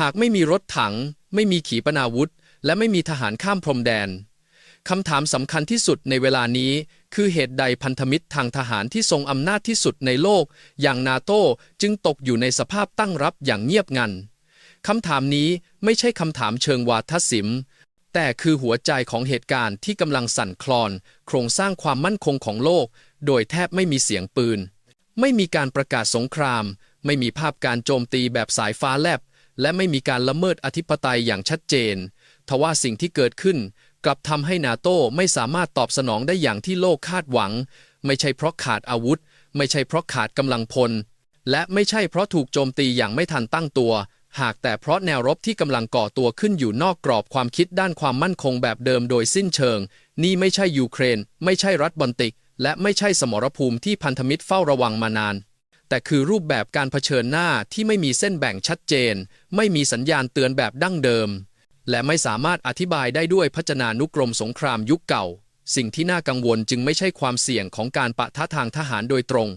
หากไม่มีรถถัง ไม่มีขีปนาวุธ และไม่มีทหารข้ามพรมแดนคำถามสำคัญที่สุดในเวลานี้ คือเหตุใดพันธมิตรทางทหารที่ทรงอำนาจที่สุดในโลก อย่างนาโตจึงตกอยู่ในสภาพตั้งรับอย่างเงียบงันคำถามนี้ไม่ใช่คำถามเชิงวาทศิลป์แต่คือหัวใจของเหตุการณ์ที่กำลังสั่นคลอน โครงสร้างความมั่นคงของโลก โดยแทบไม่มีเสียงปืน ไม่มีการประกาศสงคราม ไม่มีภาพการโจมตีแบบสายฟ้าแลบ และไม่มีการละเมิดอธิปไตยอย่างชัดเจน ทว่าสิ่งที่เกิดขึ้น กลับทำให้นาโต้ไม่สามารถตอบสนองได้อย่างที่โลกคาดหวัง ไม่ใช่เพราะขาดอาวุธ ไม่ใช่เพราะขาดกำลังพล และไม่ใช่เพราะถูกโจมตีอย่างไม่ทันตั้งตัว หากแต่เพราะแนวรบที่กำลังก่อตัวขึ้นอยู่นอกกรอบความคิดด้านความมั่นคงแบบเดิมโดยสิ้นเชิง นี่ไม่ใช่ยูเครน ไม่ใช่รัฐบอลติก และไม่ใช่สมรภูมิที่พันธมิตรเฝ้าระวังมานาน แต่คือรูปแบบการเผชิญหน้าที่ไม่มีเส้นแบ่งชัดเจน ไม่มีสัญญาณเตือนแบบดั้งเดิม และไม่สามารถอธิบายได้ด้วยพจนานุกรมสงครามยุคเก่า สิ่งที่น่ากังวลจึงไม่ใช่ความเสี่ยงของการปะทะทางทหารโดยตรง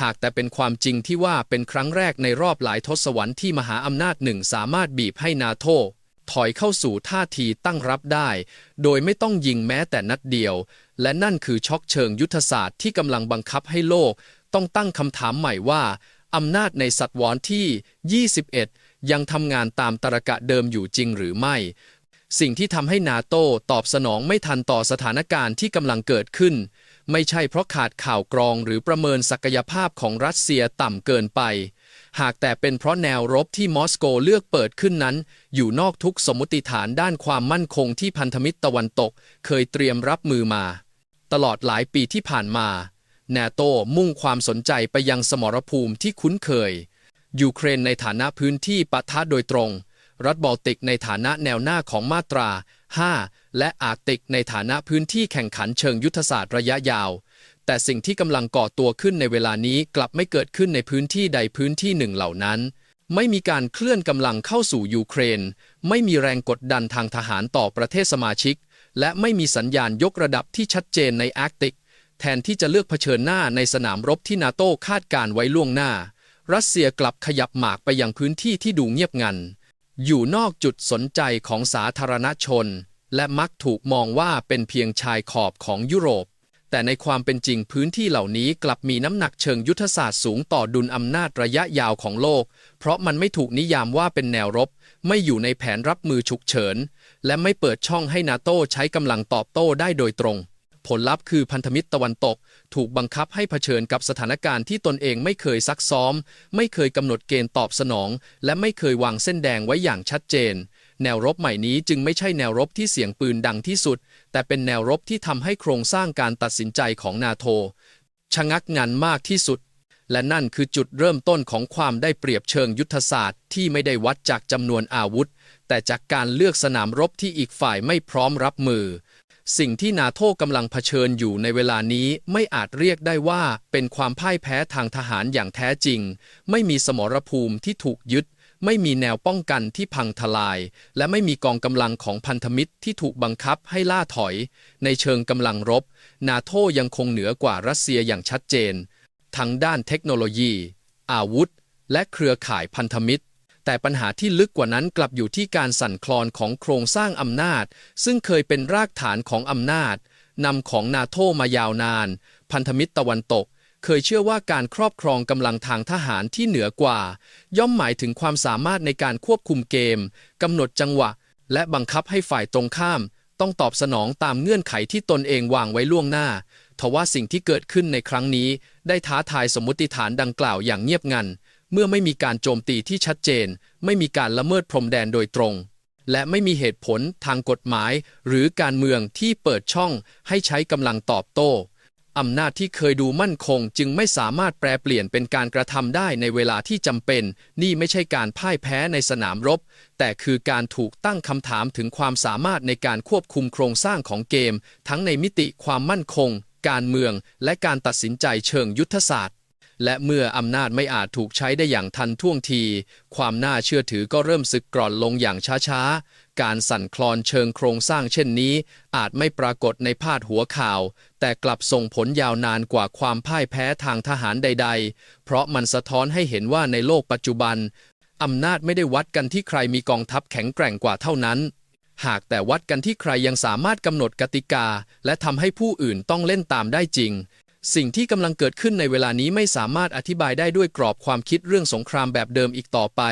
หากแต่เป็นความจริงที่ว่าเป็นครั้งแรกในรอบหลายทศวรรษที่มหาอำนาจหนึ่งสามารถบีบให้นาโตถอยเข้าสู่ท่าทีตั้งรับได้ โดยไม่ต้องยิงแม้แต่นัดเดียว และนั่นคือช็อกเชิงยุทธศาสตร์ที่กำลังบังคับให้โลก ต้องตั้งคำถามใหม่ว่า อำนาจในศตวรรที่ 21 ยังทำงานตามตรกะเดิมอยู่จริงหรือไม่ สิ่งที่ทำให้นาโตตอบสนองไม่ทันต่อสถานการณ์ที่กำลังเกิดขึ้น ไม่ใช่เพราะขาดข่าวกรองหรือประเมินศักยภาพของรัสเซียต่ำเกินไป หากแต่เป็นเพราะแนวรบที่มอสโกเลือกเปิดขึ้นนั้น อยู่นอกทุกสมมติฐานด้านความมั่นคงที่พันธมิตรตะวันตก เคยเตรียมรับมือมา ตลอดหลายปีที่ผ่านมา นาโตมุ่งความสนใจไปยังสมรภูมิที่คุ้นเคย ยูเครนในฐานะพื้นที่ปะทะโดยตรง รัฐบอลติกในฐานะแนวหน้าของมาตรา 5 และอาร์กติกในฐานะพื้นที่แข่งขันเชิงยุทธศาสตร์ระยะยาว แต่สิ่งที่กำลังก่อตัวขึ้นในเวลานี้กลับไม่เกิดขึ้นในพื้นที่ใดพื้นที่หนึ่งเหล่านั้น ไม่มีการเคลื่อนกำลังเข้าสู่ยูเครน ไม่มีแรงกดดันทางทหารต่อประเทศสมาชิก และไม่มีสัญญาณยกระดับที่ชัดเจนในอาร์กติก แทนที่จะเลือกเผชิญหน้าในสนามรบที่นาโต้คาดการไว้ล่วงหน้า รัสเซียกลับขยับหมากไปยังพื้นที่ที่ดูเงียบงัน อยู่นอกจุดสนใจของสาธารณชน และมักถูกมองว่าเป็นเพียงชายขอบของยุโรป แต่ในความเป็นจริงพื้นที่เหล่านี้กลับมีน้ำหนักเชิงยุทธศาสตร์สูงต่อดุลอำนาจระยะยาวของโลก เพราะมันไม่ถูกนิยามว่าเป็นแนวรบ ไม่อยู่ในแผนรับมือฉุกเฉิน และไม่เปิดช่องให้นาโต้ใช้กำลังตอบโต้ได้โดยตรง ผลลัพธ์คือพันธมิตรตะวันตก ถูกบังคับให้เผชิญกับสถานการณ์ที่ตนเองไม่เคยซักซ้อม ไม่เคยกำหนดเกณฑ์ตอบสนอง และไม่เคยวางเส้นแดงไว้อย่างชัดเจน แนวรบใหม่นี้จึงไม่ใช่แนวรบที่เสียงปืนดังที่สุด แต่เป็นแนวรบที่ทำให้โครงสร้างการตัดสินใจของนาโตชะงักงันมากที่สุด และนั่นคือจุดเริ่มต้นของความได้เปรียบเชิงยุทธศาสตร์ที่ไม่ได้วัดจากจำนวนอาวุธ แต่จากการเลือกสนามรบที่อีกฝ่ายไม่พร้อมรับมือ สิ่งที่นาโตกำลังเผชิญอยู่ในเวลานี้ไม่อาจเรียกได้ว่าเป็นความพ่ายแพ้ทางทหารอย่างแท้จริง ไม่มีสมรภูมิที่ถูกยึด ไม่มีแนวป้องกันที่พังทลาย และไม่มีกองกำลังของพันธมิตรที่ถูกบังคับให้ล่าถอย ในเชิงกำลังรบ นาโตยังคงเหนือกว่ารัสเซียอย่างชัดเจน ทั้งด้านเทคโนโลยี อาวุธ และเครือข่ายพันธมิตร แต่ปัญหาที่ลึกกว่านั้นกลับอยู่ที่การสั่นคลอนของโครงสร้างอำนาจ ซึ่งเคยเป็นรากฐานของอำนาจนำของนาโตมายาวนาน พันธมิตรตะวันตก เคยเชื่อว่าการครอบครองกำลังทางทหารที่เหนือกว่า ย่อมหมายถึงความสามารถในการควบคุมเกมกำหนดจังหวะ และบังคับให้ฝ่ายตรงข้าม ต้องตอบสนองตามเงื่อนไขที่ตนเองวางไว้ล่วงหน้าทว่าสิ่งที่เกิดขึ้นในครั้งนี้ ได้ท้าทายสมมติฐานดังกล่าวอย่างเงียบงัน เมื่อไม่มีการโจมตีที่ชัดเจน ไม่มีการละเมิดพรมแดนโดยตรง และไม่มีเหตุผลทางกฎหมาย หรือการเมืองที่เปิดช่องให้ใช้กำลังตอบโต้อำนาจที่เคยดูมั่นคงจึงไม่สามารถแปลเปลี่ยนเป็นการกระทำได้ในเวลาที่จำเป็น นี่ไม่ใช่การพ่ายแพ้ในสนามรบ แต่คือการถูกตั้งคำถามถึงความสามารถในการควบคุมโครงสร้างของเกม ทั้งในมิติความมั่นคง การเมือง และการตัดสินใจเชิงยุทธศาสตร์ และเมื่ออำนาจไม่อาจถูกใช้ได้อย่างทันท่วงที ความน่าเชื่อถือก็เริ่มสึกกร่อนลงอย่างช้าๆ การสั่นคลอนเชิงโครงสร้างเช่นนี้ อาจไม่ปรากฏในพาดหัวข่าว แต่กลับส่งผลยาวนานกว่าความพ่ายแพ้ทางทหารใด ๆ เพราะมันสะท้อนให้เห็นว่าในโลกปัจจุบันอำนาจไม่ได้วัดกันที่ใครมีกองทัพแข็งแกร่งกว่าเท่านั้น หากแต่วัดกันที่ใครยังสามารถกำหนดกติกา และทำให้ผู้อื่นต้องเล่นตามได้จริง สิ่งที่กำลังเกิดขึ้นในเวลานี้ไม่สามารถอธิบายได้ด้วยกรอบความคิดเรื่องสงครามแบบเดิมอีกต่อไป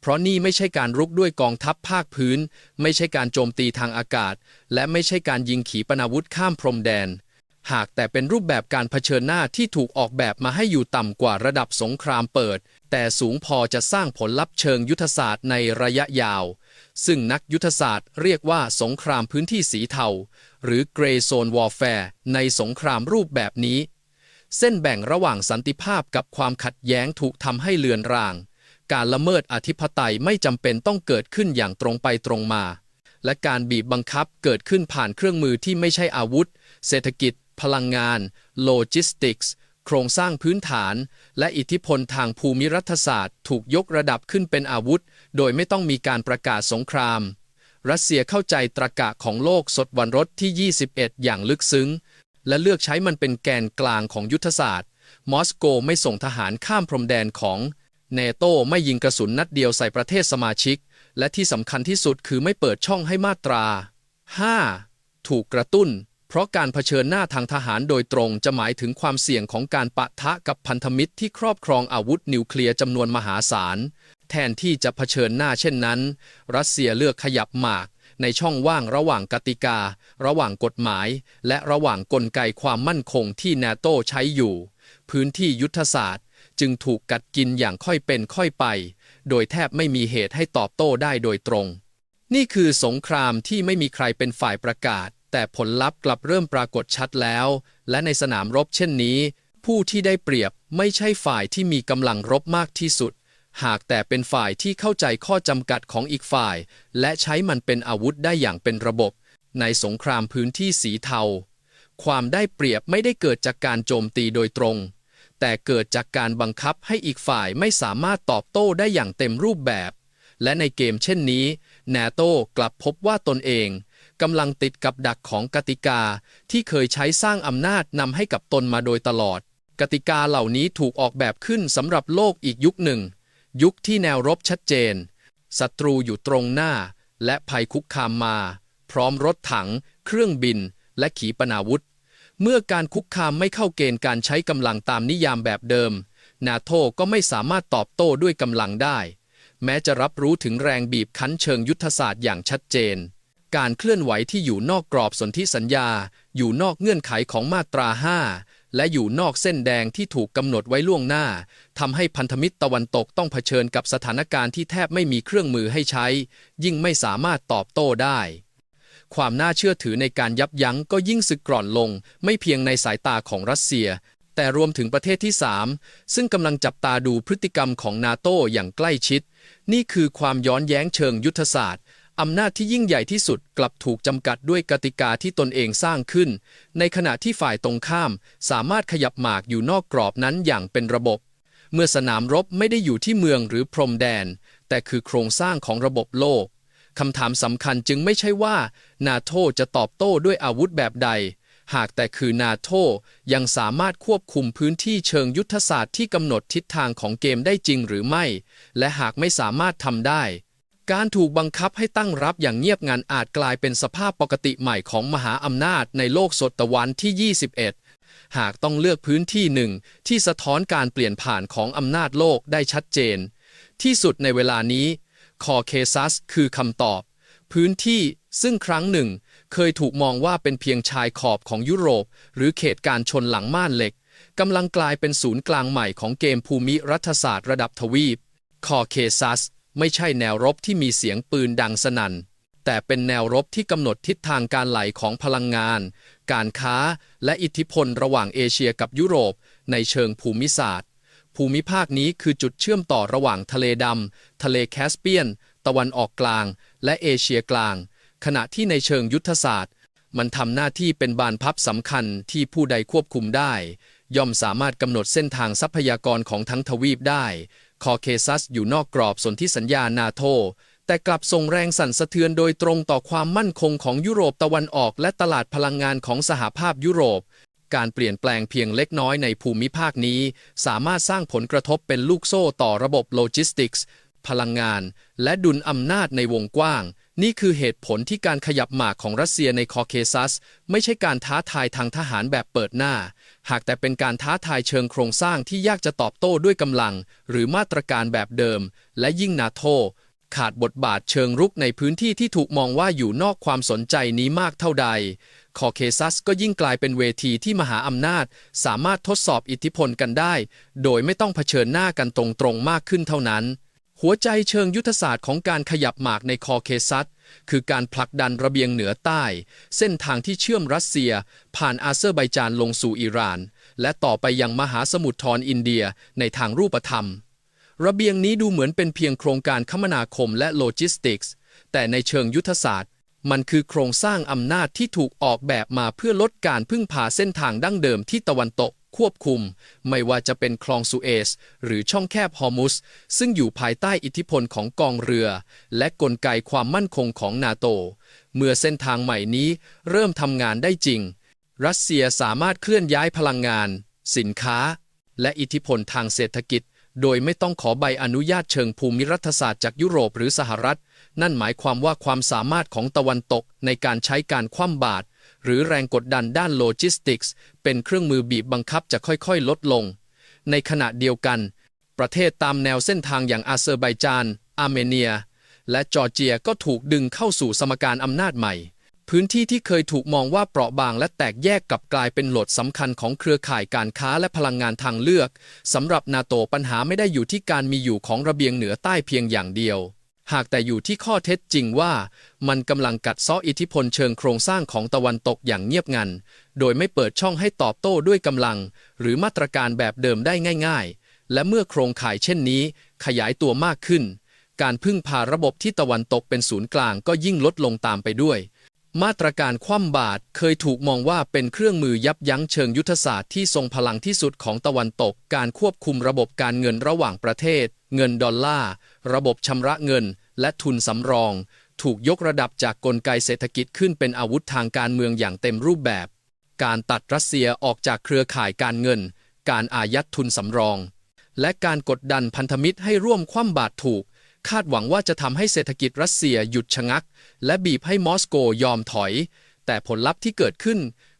เพราะนี่ไม่ใช่การรุกด้วยกองทัพภาคพื้น ไม่ใช่การโจมตีทางอากาศ และไม่ใช่การยิงขีปนาวุธข้ามพรมแดน หากแต่เป็นรูปแบบการเผชิญหน้าที่ถูกออกแบบมาให้อยู่ต่ำกว่าระดับสงครามเปิด แต่สูงพอจะสร้างผลลัพธ์เชิงยุทธศาสตร์ในระยะยาว ซึ่งนักยุทธศาสตร์เรียกว่าสงครามพื้นที่สีเทา หรือ Grey Zone Warfare ในสงครามรูปแบบนี้ เส้นแบ่งระหว่างสันติภาพกับความขัดแย้งถูกทำให้เลือนราง การละเมิดอธิปไตยไม่จำเป็นต้องเกิดขึ้นอย่างตรงไปตรงมา และการบีบบังคับเกิดขึ้นผ่านเครื่องมือที่ไม่ใช่อาวุธ เศรษฐกิจ พลังงาน โลจิสติกส์ โครงสร้างพื้นฐาน และอิทธิพลทางภูมิรัฐศาสตร์ ถูกยกระดับขึ้นเป็นอาวุธ โดยไม่ต้องมีการประกาศสงคราม รัสเซียเข้าใจตรกะของโลกสดวันรถที่ 21 อย่างลึกซึ้ง และเลือกใช้มันเป็นแกนกลางของยุทธศาสตร์ มอสโกไม่ส่งทหารข้ามพรมแดนของเนโตไม่ยิงกระสุนนัดเดียวใส่ประเทศสมาชิก และที่สำคัญที่สุดคือไม่เปิดช่องให้มาตรา 5. ถูกกระตุ้น เพราะการเผชิญหน้าทางทหารโดยตรงจะหมายถึงความเสี่ยงของการปะทะกับพันธมิตรที่ครอบครองอาวุธนิวเคลียร์จำนวนมหาศาล แทนที่จะเผชิญหน้าเช่นนั้น รัสเซียเลือกขยับหมาก ในช่องว่างระหว่างกติกา ระหว่างกฎหมาย และระหว่างกลไกความมั่นคงที่นาโตใช้อยู่ พื้นที่ยุทธศาสตร์ จึงถูกกัดกินอย่างค่อยเป็นค่อยไป โดยแทบไม่มีเหตุให้ตอบโต้ได้โดยตรง นี่คือสงครามที่ไม่มีใครเป็นฝ่ายประกาศ แต่ผลลัพธ์กลับเริ่มปรากฏชัดแล้ว และในสนามรบเช่นนี้ ผู้ที่ได้เปรียบไม่ใช่ฝ่ายที่มีกำลังรบมากที่สุด หากแต่เป็นฝ่ายที่เข้าใจข้อจำกัดของอีกฝ่าย และใช้มันเป็นอาวุธได้อย่างเป็นระบบ ในสงครามพื้นที่สีเทา ความได้เปรียบไม่ได้เกิดจากการโจมตีโดยตรง แต่เกิดจากการบังคับให้อีกฝ่ายไม่สามารถตอบโต้ได้อย่างเต็มรูปแบบ และในเกมเช่นนี้นาโตกลับพบว่าตนเองกำลังติดกับดักของกติกาที่เคยใช้สร้างอำนาจนำให้กับตนมาโดยตลอด กติกาเหล่านี้ถูกออกแบบขึ้นสำหรับโลกอีกยุคหนึ่ง ยุคที่แนวรบชัดเจน ศัตรูอยู่ตรงหน้า และภัยคุกคามมา พร้อมรถถัง เครื่องบิน และขีปนาวุธ เมื่อการคุกคามไม่เข้าเกณฑ์การใช้กำลังตามนิยามแบบเดิม นาโตก็ไม่สามารถตอบโต้ด้วยกำลังได้ แม้จะรับรู้ถึงแรงบีบคั้นเชิงยุทธศาสตร์อย่างชัดเจน การเคลื่อนไหวที่อยู่นอกกรอบสนธิสัญญา อยู่นอกเงื่อนไขของมาตรา 5 และอยู่นอกเส้นแดงที่ถูกกำหนดไว้ล่วงหน้าทำให้พันธมิตรตะวันตกต้องเผชิญกับสถานการณ์ที่แทบไม่มีเครื่องมือให้ใช้ ยิ่งไม่สามารถตอบโต้ได้ ความน่าเชื่อถือในการยับยั้งก็ยิ่งสึกกร่อนลง ไม่เพียงในสายตาของรัสเซีย แต่รวมถึงประเทศที่ 3 ซึ่งกำลังจับตาดูพฤติกรรมของนาโตอย่างใกล้ชิด นี่คือความย้อนแย้งเชิงยุทธศาสตร์ อำนาจที่ยิ่งใหญ่ที่สุดกลับถูกจำกัดด้วยกติกาที่ตนเองสร้างขึ้น ในขณะที่ฝ่ายตรงข้าม สามารถขยับหมากอยู่นอกกรอบนั้นอย่างเป็นระบบ เมื่อสนามรบไม่ได้อยู่ที่เมืองหรือพรมแดน แต่คือโครงสร้างของระบบโลกคำถามสำคัญจึงไม่ใช่ว่า นาโตจะตอบโต้ด้วยอาวุธแบบใด หากแต่คือนาโตยังสามารถควบคุมพื้นที่เชิงยุทธศาสตร์ที่กำหนดทิศทางของเกมได้จริงหรือไม่ และหากไม่สามารถทำได้ การถูกบังคับให้ตั้งรับอย่างเงียบงันอาจกลายเป็นสภาพปกติใหม่ของมหาอำนาจในโลกศตวรรษที่ 21 หากต้องเลือกพื้นที่หนึ่งที่สะท้อนการเปลี่ยนผ่านของอำนาจโลกได้ชัดเจน ที่สุดในเวลานี้ คอเคซัสคือคำตอบ พื้นที่ซึ่งครั้งหนึ่ง เคยถูกมองว่าเป็นเพียงชายขอบของยุโรป หรือเขตการชนหลังม่านเหล็กกำลังกลายเป็นศูนย์กลางใหม่ของเกมภูมิรัฐศาสตร์ระดับทวีป คอเคซัส ไม่ใช่แนวรบที่มีเสียงปืนดังสนั่น แต่เป็นแนวรบที่กำหนดทิศทางการไหลของพลังงาน การค้า และอิทธิพลระหว่างเอเชียกับยุโรป ในเชิงภูมิศาสตร์ ภูมิภาคนี้คือจุดเชื่อมต่อระหว่างทะเลดำ ทะเลแคสเปียน ตะวันออกกลาง และเอเชียกลาง ขณะที่ในเชิงยุทธศาสตร์ มันทำหน้าที่เป็นบานพับสำคัญที่ผู้ใดควบคุมได้ย่อมสามารถกำหนดเส้นทางทรัพยากรของทั้งทวีปได้ คอเคซัสอยู่นอกกรอบสนธิสัญญานาโตแต่กลับส่งแรงสั่นสะเทือนโดยตรงต่อความมั่นคงของยุโรปตะวันออกและตลาดพลังงานของสหภาพยุโรป การเปลี่ยนแปลงเพียงเล็กน้อยในภูมิภาคนี้ สามารถสร้างผลกระทบเป็นลูกโซ่ต่อระบบโลจิสติกส์ พลังงาน และดุลอำนาจในวงกว้าง นี่คือเหตุผลที่การขยับหมากของรัสเซียในคอเคซัส ไม่ใช่การท้าทายทางทหารแบบเปิดหน้า หากแต่เป็นการท้าทายเชิงโครงสร้างที่ยากจะตอบโต้ด้วยกำลัง หรือมาตรการแบบเดิม และยิ่งนาโตขาดบทบาทเชิงรุกในพื้นที่ที่ถูกมองว่าอยู่นอกความสนใจนี้มากเท่าใด คอเคซัสก็ยิ่งกลายเป็นเวทีที่มหาอำนาจ สามารถทดสอบอิทธิพลกันได้ โดยไม่ต้องเผชิญหน้ากันตรงๆมากขึ้นเท่านั้น หัวใจเชิงยุทธศาสตร์ของการขยับหมากในคอเคซัสคือการผลักดันระเบียงเหนือใต้ เส้นทางที่เชื่อมรัสเซีย ผ่านอาเซอร์ไบจานลงสู่อิหร่าน และต่อไปยังมหาสมุทรทอนอินเดียในทางรูปธรรม ระเบียงนี้ดูเหมือนเป็นเพียงโครงการคมนาคมและโลจิสติกส์ แต่ในเชิงยุทธศาสตร์ มันคือโครงสร้างอำนาจที่ถูกออกแบบมาเพื่อลดการพึ่งพาเส้นทางดั้งเดิมที่ตะวันตก ควบคุม ไม่ว่าจะเป็นคลองสุเอซหรือช่องแคบฮอร์มุส ซึ่งอยู่ภายใต้อิทธิพลของกองเรือ และกลไกความมั่นคงของนาโต เมื่อเส้นทางใหม่นี้เริ่มทำงานได้จริง รัสเซียสามารถเคลื่อนย้ายพลังงาน สินค้า และอิทธิพลทางเศรษฐกิจ โดยไม่ต้องขอใบอนุญาตเชิงภูมิรัฐศาสตร์จากยุโรปหรือสหรัฐ นั่นหมายความว่าความสามารถของตะวันตกในการใช้การคว่ำบาตร หรือแรงกดดันด้านโลจิสติกส์ เป็นเครื่องมือบีบบังคับจะค่อยๆ ลดลง ในขณะเดียวกัน ประเทศตามแนวเส้นทางอย่างอาเซอร์ไบจาน อาร์เมเนีย และจอร์เจียก็ถูกดึงเข้าสู่สมการอำนาจใหม่ พื้นที่ที่เคยถูกมองว่าเปราะบางและแตกแยกกลับกลายเป็นโหลดสำคัญของเครือข่ายการค้าและพลังงานทางเลือกสำหรับนาโตปัญหาไม่ได้อยู่ที่การมีอยู่ของระเบียงเหนือใต้เพียงอย่างเดียว หากแต่อยู่ที่ข้อเท็จจริงว่า มันกำลังกัดเซาะอิทธิพลเชิงโครงสร้างของตะวันตกอย่างเงียบงัน โดยไม่เปิดช่องให้ตอบโต้ด้วยกำลัง หรือมาตรการแบบเดิมได้ง่าย ๆ และเมื่อโครงข่ายเช่นนี้ ขยายตัวมากขึ้น การพึ่งพาระบบที่ตะวันตกเป็นศูนย์กลางก็ยิ่งลดลงตามไปด้วย มาตรการคว่ำบาตรเคยถูกมองว่าเป็นเครื่องมือยับยั้งเชิงยุทธศาสตร์ที่ทรงพลังที่สุดของตะวันตก การควบคุมระบบการเงินระหว่างประเทศ เงินดอลลาร์ ระบบชำระเงิน และทุนสำรอง ถูกยกระดับจากกลไกเศรษฐกิจขึ้นเป็นอาวุธทางการเมืองอย่างเต็มรูปแบบ การตัดรัสเซียออกจากเครือข่ายการเงิน การอายัดทุนสำรอง และการกดดันพันธมิตรให้ร่วมคว่ำบาตรถูก คาดหวังว่าจะทำให้เศรษฐกิจรัสเซียหยุดชะงัก และบีบให้มอสโกยอมถอย แต่ผลลัพธ์ที่เกิดขึ้น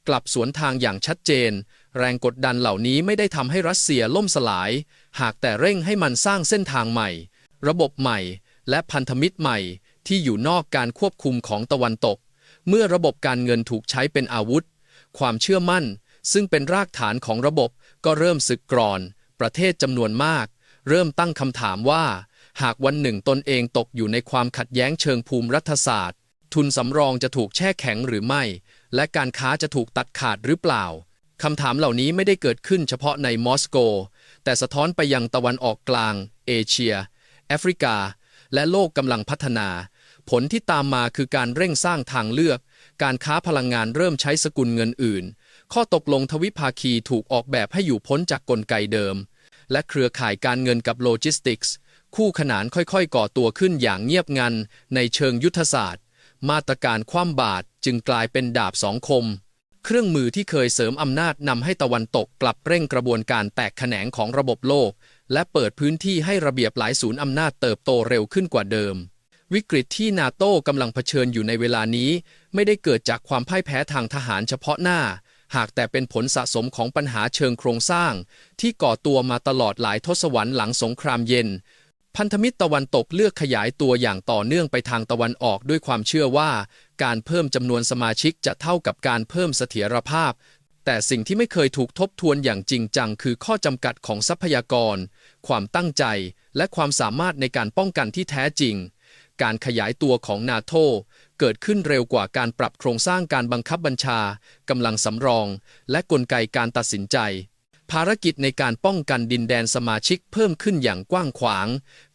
กลับสวนทางอย่างชัดเจน แรงกดดันเหล่านี้ไม่ได้ทำให้รัสเซียล่มสลาย หากแต่เร่งให้มันสร้างเส้นทางใหม่ ระบบใหม่ และพันธมิตรใหม่ที่อยู่นอกการควบคุมของตะวันตก เมื่อระบบการเงินถูกใช้เป็นอาวุธ ความเชื่อมั่น ซึ่งเป็นรากฐานของระบบก็เริ่มสึกกร่อน ประเทศจำนวนมาก เริ่มตั้งคำถามว่า หากวันหนึ่งตนเองตกอยู่ในความขัดแย้งเชิงภูมิรัฐศาสตร์ ทุนสำรองจะถูกแช่แข็งหรือไม่ และการค้าจะถูกตัดขาดหรือเปล่าคำถามเหล่านี้ไม่ได้เกิดขึ้นเฉพาะในมอสโก แต่สะท้อนไปยังตะวันออกกลาง เอเชีย แอฟริกา และโลกกำลังพัฒนา ผลที่ตามมาคือการเร่งสร้างทางเลือก การค้าพลังงานเริ่มใช้สกุลเงินอื่น ข้อตกลงทวิภาคีถูกออกแบบให้อยู่พ้นจากกลไกเดิม และเครือข่ายการเงินกับโลจิสติกส์คู่ขนานค่อยๆ ก่อตัวขึ้นอย่างเงียบงันในเชิงยุทธศาสตร์ มาตรการคว่ำบาตรจึงกลายเป็นดาบสองคม เครื่องมือที่เคยเสริมอำนาจนำให้ตะวันตกกลับเร่งกระบวนการแตกแขนงของระบบโลก และเปิดพื้นที่ให้ระเบียบหลายศูนย์อำนาจเติบโตเร็วขึ้นกว่าเดิม วิกฤตที่นาโต้กำลังเผชิญอยู่ในเวลานี้ ไม่ได้เกิดจากความพ่ายแพ้ทางทหารเฉพาะหน้า หากแต่เป็นผลสะสมของปัญหาเชิงโครงสร้าง ที่ก่อตัวมาตลอดหลายทศวรรษหลังสงครามเย็น พันธมิตรตะวันตกเลือกขยายตัวอย่างต่อเนื่องไปทางตะวันออกด้วยความเชื่อว่า การเพิ่มจำนวนสมาชิกจะเท่ากับการเพิ่มเสถียรภาพ แต่สิ่งที่ไม่เคยถูกทบทวนอย่างจริงจังคือข้อจำกัดของทรัพยากร ความตั้งใจ และความสามารถในการป้องกันที่แท้จริง การขยายตัวของนาโตเกิดขึ้นเร็วกว่าการปรับโครงสร้างการบังคับบัญชากำลังสำรอง และกลไกการตัดสินใจ ภารกิจในการป้องกันดินแดนสมาชิกเพิ่มขึ้นอย่างกว้างขวาง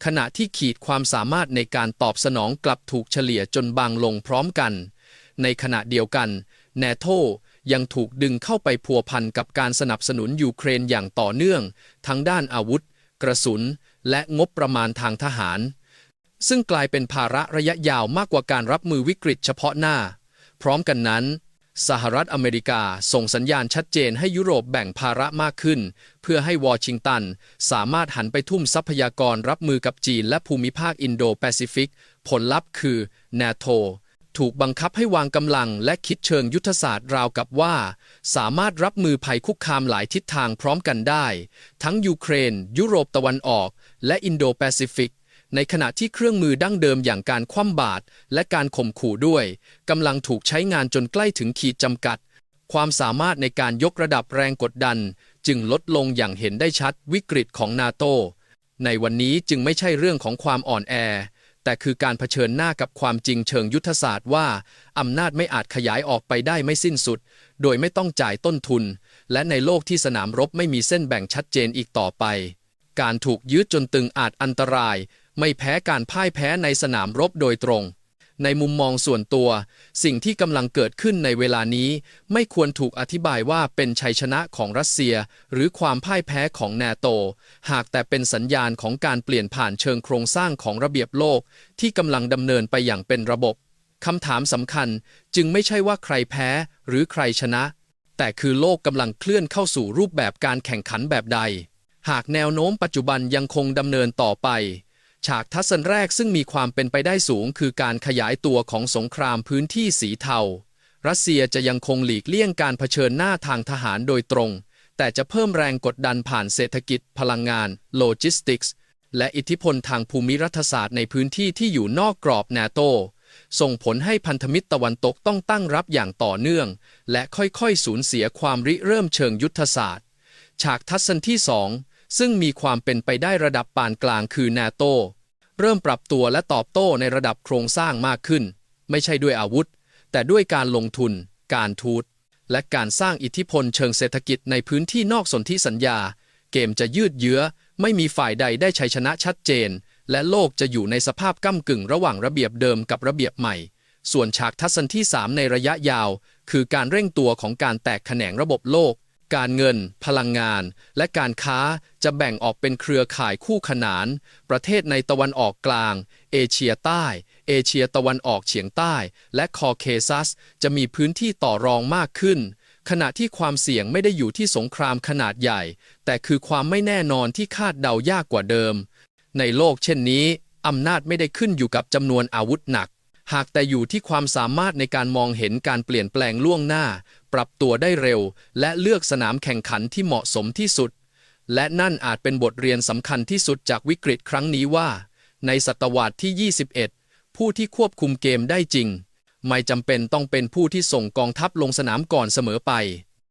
ขณะที่ขีดความสามารถในการตอบสนองกลับถูกเฉลี่ยจนบางลงพร้อมกัน ในขณะเดียวกันแนโต ยังถูกดึงเข้าไปพัวพันกับการสนับสนุนยูเครนอย่างต่อเนื่อง ทั้งด้านอาวุธ กระสุน และงบประมาณทางทหาร ซึ่งกลายเป็นภาระระยะยาวมากกว่าการรับมือวิกฤตเฉพาะหน้า พร้อมกันนั้น สหรัฐอเมริกาส่งสัญญาณชัดเจนให้ยุโรปแบ่งภาระมากขึ้น เพื่อให้วอชิงตัน สามารถหันไปทุ่มทรัพยากรรับมือกับจีนและภูมิภาคอินโดแปซิฟิก ผลลัพธ์คือนาโต ถูกบังคับให้วางกำลังและคิดเชิงยุทธศาสตร์ราวกับว่า สามารถรับมือภัยคุกคามหลายทิศทางพร้อมกันได้ ทั้งยูเครน ยุโรปตะวันออก และอินโดแปซิฟิก ในขณะที่เครื่องมือดั้งเดิมอย่างการคว่ำบาตรและการข่มขู่ด้วยกำลังถูกใช้งานจนใกล้ถึงขีดจำกัด ความสามารถในการยกระดับแรงกดดัน จึงลดลงอย่างเห็นได้ชัดวิกฤตของนาโตในวันนี้จึงไม่ใช่เรื่องของความอ่อนแอ แต่คือการเผชิญหน้ากับความจริงเชิงยุทธศาสตร์ว่า อำนาจไม่อาจขยายออกไปได้ไม่สิ้นสุด โดยไม่ต้องจ่ายต้นทุน และในโลกที่สนามรบไม่มีเส้นแบ่งชัดเจนอีกต่อไป การถูกยืดจนตึงอาจอันตราย ไม่แพ้การพ่ายแพ้ในสนามรบโดยตรง ในมุมมองส่วนตัว สิ่งที่กำลังเกิดขึ้นในเวลานี้ ไม่ควรถูกอธิบายว่าเป็นชัยชนะของรัสเซีย หรือความพ่ายแพ้ของนาโต หากแต่เป็นสัญญาณของการเปลี่ยนผ่านเชิงโครงสร้างของระเบียบโลก ที่กำลังดำเนินไปอย่างเป็นระบบคำถามสำคัญจึงไม่ใช่ว่าใครแพ้หรือใครชนะ แต่คือโลกกำลังเคลื่อนเข้าสู่รูปแบบการแข่งขันแบบใด หากแนวโน้มปัจจุบันยังคงดำเนินต่อไป ฉากทัศนแรกซึ่งมีความเป็นไปได้สูง คือการขยายตัวของสงครามพื้นที่สีเทา รัสเซียจะยังคงหลีกเลี่ยงการเผชิญหน้าทางทหารโดยตรง แต่จะเพิ่มแรงกดดันผ่านเศรษฐกิจ พลังงาน โลจิสติกส์ และอิทธิพลทางภูมิรัฐศาสตร์ในพื้นที่ที่อยู่นอกกรอบนาโต ส่งผลให้พันธมิตรตะวันตกต้องตั้งรับอย่างต่อเนื่อง และค่อยๆ สูญเสียความริเริ่มเชิงยุทธศาสตร์ ฉากทัศนที่สอง ซึ่งมีความเป็นไปได้ระดับปานกลางคือนาโต เริ่มปรับตัวและตอบโต้ในระดับโครงสร้างมากขึ้น ไม่ใช่ด้วยอาวุธ แต่ด้วยการลงทุน การทูต และการสร้างอิทธิพลเชิงเศรษฐกิจในพื้นที่นอกสนธิสัญญา เกมจะยืดเยื้อ ไม่มีฝ่ายใดได้ชัยชนะชัดเจน และโลกจะอยู่ในสภาพก้ากึ่งระหว่างระเบียบเดิมกับระเบียบใหม่ ส่วนฉากทัศนที่ 3 ในระยะยาว คือการเร่งตัวของการแตกแขนงระบบโลก การเงิน พลังงาน และการค้าจะแบ่งออกเป็นเครือข่ายคู่ขนาน ประเทศในตะวันออกกลาง เอเชียใต้ เอเชียตะวันออกเฉียงใต้ และคอเคซัส จะมีพื้นที่ต่อรองมากขึ้น ขณะที่ความเสี่ยงไม่ได้อยู่ที่สงครามขนาดใหญ่ แต่คือความไม่แน่นอนที่คาดเดายากกว่าเดิม ในโลกเช่นนี้อำนาจไม่ได้ขึ้นอยู่กับจำนวนอาวุธหนัก หากแต่อยู่ที่ความสามารถในการมองเห็นการเปลี่ยนแปลงล่วงหน้า ปรับตัวได้เร็ว และเลือกสนามแข่งขันที่เหมาะสมที่สุด และนั่นอาจเป็นบทเรียนสำคัญที่สุดจากวิกฤตครั้งนี้ว่า ในศตวรรษที่ 21 ผู้ที่ควบคุมเกมได้จริง ไม่จำเป็นต้องเป็นผู้ที่ส่งกองทัพลงสนามก่อนเสมอไป